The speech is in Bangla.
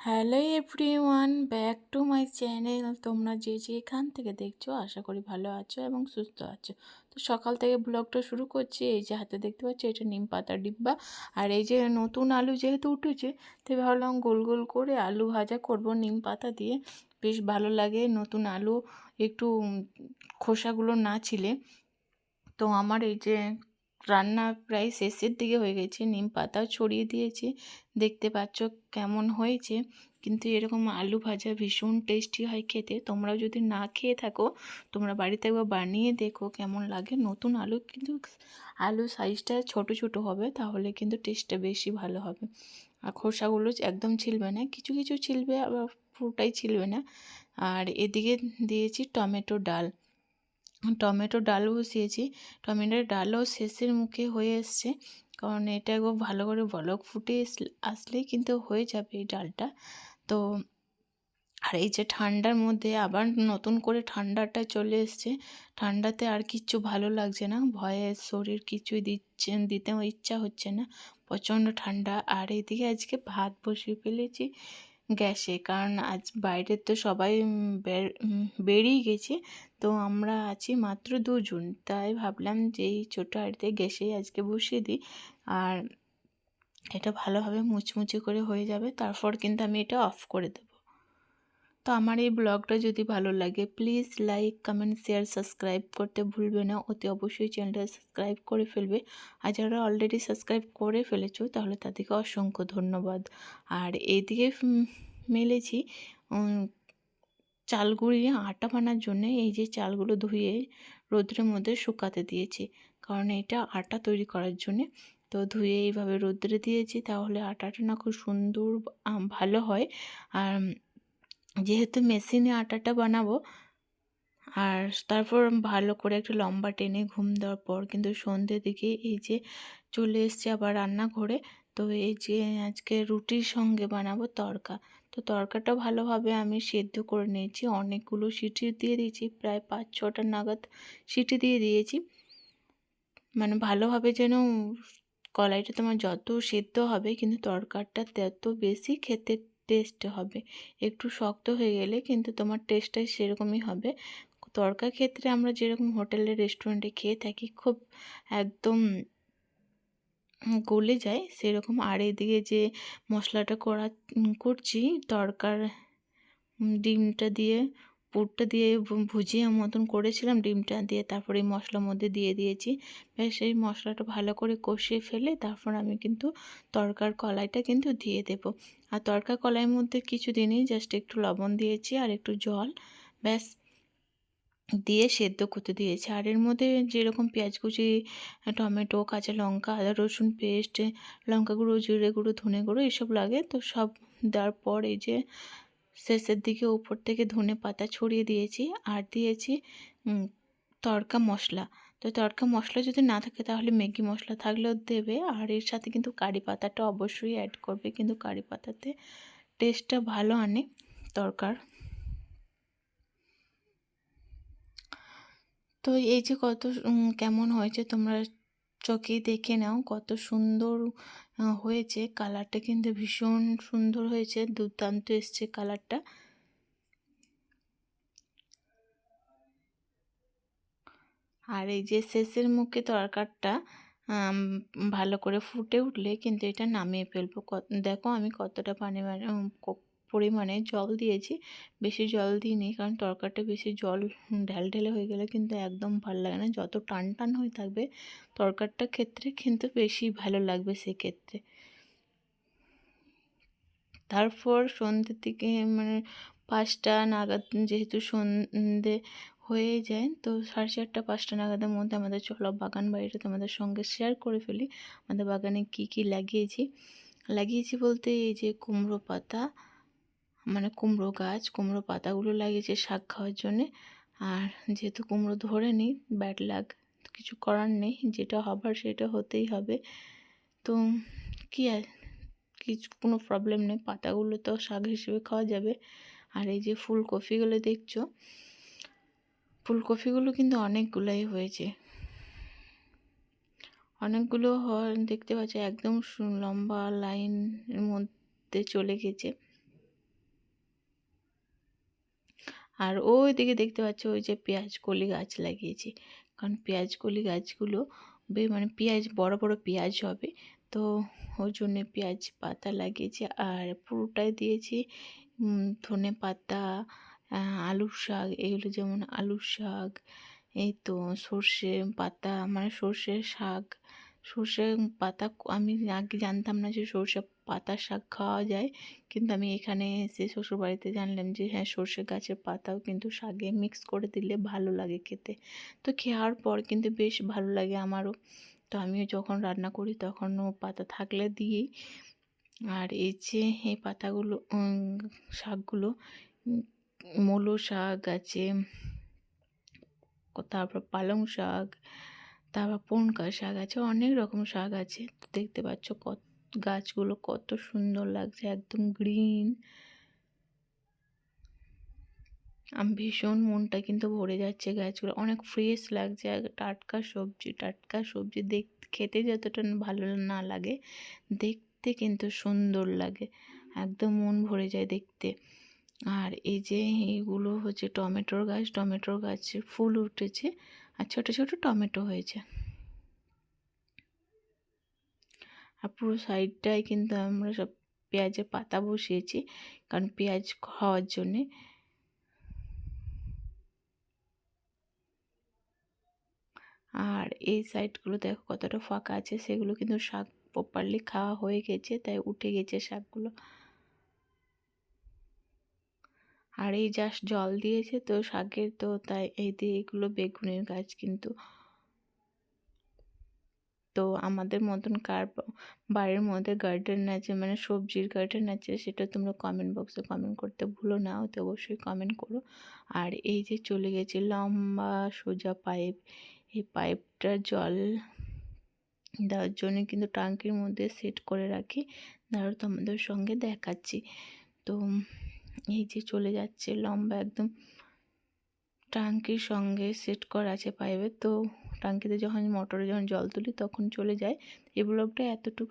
Hello everyone back to my channel তোমরা যে যেখান থেকে দেখছ, আশা করি ভালো আছো এবং সুস্থ আছো। তো সকাল থেকে ব্লগটা শুরু করছি। এই যে হাতে দেখতে পাচ্ছি, এটা নিম পাতার ডিব্বা। আর এই যে নতুন আলু যেহেতু উঠেছে তো ভাবলাম গোল গোল করে আলু ভাজা করব নিম পাতা দিয়ে। বেশ ভালো লাগে নতুন আলু একটু খোসাগুলো না ছিলে। তো আমার এই যে রান্না প্রায় শেষের দিকে হয়ে গেছে। নিম পাতাও ছড়িয়ে দিয়েছি। দেখতে পাচ্ছ কেমন হয়েছে। কিন্তু এরকম আলু ভাজা ভীষণ টেস্টি হয় খেতে। তোমরাও যদি না খেয়ে থাকো, তোমরা বাড়িতে একবার বানিয়ে দেখো কেমন লাগে। নতুন আলু কিন্তু আলু সাইজটা ছোট ছোট হবে, তাহলে কিন্তু টেস্টটা বেশি ভালো হবে। আর খোসাগুলো একদম ছিলবে না। কিছু কিছু ছিলবে, আবার পুরোটাই ছিলবে না। আর এদিকে দিয়েছি টমেটো ডাল। টমেটো ডাল বসিয়েছি। টমেটোর ডালও শেষের মুখে হয়ে এসছে। কারণ এটা একবার ভালো করে বলক ফুটে আসলেই কিন্তু হয়ে যাবে এই ডালটা। তো আর এই যে ঠান্ডার মধ্যে আবার নতুন করে ঠান্ডাটা চলে এসছে। ঠান্ডাতে আর কিচ্ছু ভালো লাগছে না। ভয়ে শরীর কিছুই দিচ্ছে, দিতেও ইচ্ছা হচ্ছে না। প্রচণ্ড ঠান্ডা। আর এদিকে আজকে ভাত বসিয়ে ফেলেছি। গ্যাসে কারণ আজ বাইরের তো সবাই বেরিয়ে গেছে। তো আমরা আছি মাত্র দুজন। তাই ভাবলাম যে এই ছোটো হাঁড়িতে গ্যাসে আজকে বসিয়ে দিই। আর এটা ভালোভাবে মুচমুচে করে হয়ে যাবে। তারপর কিন্তু আমি এটা অফ করে দেব। তো আমার এই ব্লগটা যদি ভালো লাগে please like comment share subscribe করতে ভুলবে না। অতি অবশ্যই চ্যানেলটা সাবস্ক্রাইব করে ফেলবে। আর যারা অলরেডি সাবস্ক্রাইব করে ফেলেছো, তাহলে তাদেরকে অসংখ্য ধন্যবাদ। আর এইদিকে মেলেছি চাল আটা বানার জন্য এই যে চালগুলো ধুয়ে রোদ্রের মধ্যে শুকাতে দিয়েছি। কারণ এটা আটা তৈরি করার জন্যে। তো ধুয়ে এইভাবে রোদ্রে দিয়েছি, তাহলে আটাটা না খুব সুন্দর ভালো হয়। আর যেহেতু মেশিনে আটাটা বানাবো, আর তারপর ভালো করে একটু লম্বা টেনে ঘুম দেওয়ার পর কিন্তু সন্ধ্যের দিকে এই যে চলে এসছে আবার রান্নাঘরে, তো এই যে আজকে রুটির সঙ্গে বানাবো তরকা। তো তরকাটা ভালোভাবে আমি সেদ্ধ করে নিয়েছি, অনেকগুলো সিটি দিয়ে দিয়েছি, প্রায় পাঁচ ছটা নাগাদ সিটি দিয়ে দিয়েছি। মানে ভালোভাবে যেন কলাইটা তোমার যত সেদ্ধ হবে, কিন্তু তরকারটা তত বেশি খেতে টেস্ট হবে। একটু শক্ত হয়ে গেলে কিন্তু তোমার টেস্টটাই সেরকমই হবে। তরকার ক্ষেত্রে আমরা যেরকম হোটেলে রেস্টুরেন্টে খেয়ে থাকি, খুব একদম গলে যায়, সেরকম আর এদিকে যে মশলাটা করা করছি তরকার ডিমটা দিয়ে পুরটা দিয়ে ভুজিয়া মতন করেছিলাম ডিমটা দিয়ে, তারপরে এই মশলার মধ্যে দিয়ে দিয়েছি। বেশ, এই মশলাটা ভালো করে কষিয়ে ফেলে তারপর আমি কিন্তু তরকার কলাইটা কিন্তু দিয়ে দেব। আর তরকার কলাইয়ের মধ্যে কিছু দিনই জাস্ট একটু লবণ দিয়েছি আর একটু জল, ব্যাস, দিয়ে সেদ্ধ করতে দিয়েছি। আর এর মধ্যে যেরকম পেঁয়াজ কুচি, টমেটো, কাঁচা লঙ্কা, আদা, রসুন পেস্ট, লঙ্কা গুঁড়ো, জিরে গুঁড়ো, ধনে গুঁড়ো এসব লাগে, তো সব দেওয়ার পর এই যে শেষের দিকে উপর থেকে ধনে পাতা ছড়িয়ে দিয়েছি আর দিয়েছি তড়কা মশলা। তো তড়কা মশলা যদি না থাকে তাহলে ম্যাগি মশলা থাকলেও দেবে আর এর সাথে কিন্তু কারি পাতাটা অবশ্যই অ্যাড করবে, কিন্তু কারি পাতাতে টেস্টটা ভালো আনে তরকার। তো এই যে কত কেমন হয়েছে তোমরা চোখে দেখে নাও কত সুন্দর হয়েছে। কালারটা কিন্তু ভীষণ সুন্দর হয়েছে। দুর্দান্ত এসছে কালারটা। আর এই যে শেষের মুখে তরকারটা ভালো করে ফুটে উঠলে কিন্তু এটা নামিয়ে ফেলব। দেখো আমি কতটা পানি পরিমাণে জল দিয়েছি। বেশি জল দিইনি কারণ তরকারিটা বেশি জল ঢেল ঢেলে হয়ে গেলে কিন্তু একদম ভালো লাগে না। যত টান টান হয়ে থাকবে তরকারিটার ক্ষেত্রে কিন্তু বেশি ভালো লাগবে সেক্ষেত্রে। তারপর সন্ধ্যের দিকে মানে পাঁচটা নাগাদ যেহেতু সন্ধে হয়ে যায় তো সাড়ে চারটা, পাঁচটা নাগাদের মধ্যে আমাদের চলো বাগান বাড়িটা তোমাদের সঙ্গে শেয়ার করে ফেলি। আমাদের বাগানে কি কি লাগিয়েছি? লাগিয়েছি বলতে এই যে কুমড়ো পাতা মানে কুমড়ো গাছ, কুমড়ো পাতাগুলো লাগিয়েছে শাক খাওয়ার জন্যে। আর যেহেতু কুমড়ো ধরে নিই ব্যাড লাগ কিছু করার নেই, যেটা হবার সেটা হতেই হবে। তো কী আর, কিছু, কোনো প্রবলেম নেই, পাতাগুলো তো শাক হিসেবে খাওয়া যাবে। আর এই যে ফুলকপিগুলো দেখছ, ফুলকপিগুলো কিন্তু অনেকগুলোই হয়েছে। অনেকগুলো দেখতে পাচ্ছি, একদম লম্বা লাইনের মধ্যে চলে গেছে। আর ওই দিকে দেখতে পাচ্ছ ওই যে পেঁয়াজ কলি গাছ লাগিয়েছি। কারণ পেঁয়াজ কলি গাছগুলো মানে পেঁয়াজ, বড় বড় পেঁয়াজ হবে। তো ওই জন্যে পেঁয়াজ পাতা লাগিয়েছি আর পুরোটাই দিয়েছি ধনে পাতা আলুর শাক, এগুলো যেমন আলুর শাক, এই তো সর্ষে পাতা মানে সর্ষের শাক, সর্ষে পাতা, আমি আগে জানতাম না যে সর্ষে পাতার শাক খাওয়া যায়। কিন্তু আমি এখানে এসে শ্বশুরবাড়িতে জানলাম যে হ্যাঁ সর্ষে গাছের পাতাও কিন্তু শাকে মিক্স করে দিলে ভালো লাগে খেতে। তো খাওয়ার পর কিন্তু বেশ ভালো লাগে আমারও। তো আমিও যখন রান্না করি তখনও পাতা থাকলে দিই আর এই যে, এই পাতাগুলো শাকগুলো মূলো শাক আছে, তারপর পালং শাক, তারপর পনকা শাক আছে, অনেক রকম শাক আছে। তো দেখতে পাচ্ছ কত গাছগুলো কত সুন্দর লাগছে, একদম গ্রিন আমি ভীষণ মনটা কিন্তু ভরে যাচ্ছে গাছগুলো, অনেক ফ্রেশ লাগছে টাটকা সবজি টাটকা সবজি দেখ, খেতে যতটা ভালো না লাগে, দেখতে কিন্তু সুন্দর লাগে, একদম মন ভরে যায় দেখতে। আর এই যে এইগুলো হচ্ছে টমেটোর গাছ, টমেটোর গাছে ফুল উঠেছে, আর ছোটো ছোটো টমেটো হয়েছে। আর পুরো সাইডটায় কিন্তু আমরা সব পেঁয়াজের পাতা বসিয়েছি, কারণ পেঁয়াজ খাওয়ার জন্যে। আর এই সাইডগুলো দেখো কতটা ফাঁকা আছে, সেগুলো কিন্তু শাক প্রপারলি খাওয়া হয়ে গেছে, তাই উঠে গেছে শাকগুলো। আর এই জাস্ট জল দিয়েছে তো শাকের তো তাই এই দিয়ে এগুলো বেগুনের গাছ কিন্তু তো আমাদের মতন কার বাড়ির মধ্যে গার্ডেন আছে মানে সবজির গার্ডেন আছে, সেটা তোমরা কমেন্ট বক্সে কমেন্ট করতে ভুলো না তো অবশ্যই কমেন্ট করো। আর এই যে চলে গেছে লম্বা সোজা পাইপ এই পাইপটার জল দেওয়ার জন্য কিন্তু টাঙ্কির মধ্যে সেট করে রাখি ধরো তোমাদের সঙ্গে দেখাচ্ছি। তো এই যে চলে যাচ্ছে লম্বা একদম টাঙ্কির সঙ্গে সেট করা আছে পাইপে তো টাঙ্কিতে যখন মোটরে যখন জল তুলি তখন চলে যায়। এই ব্লগটা এতটুকু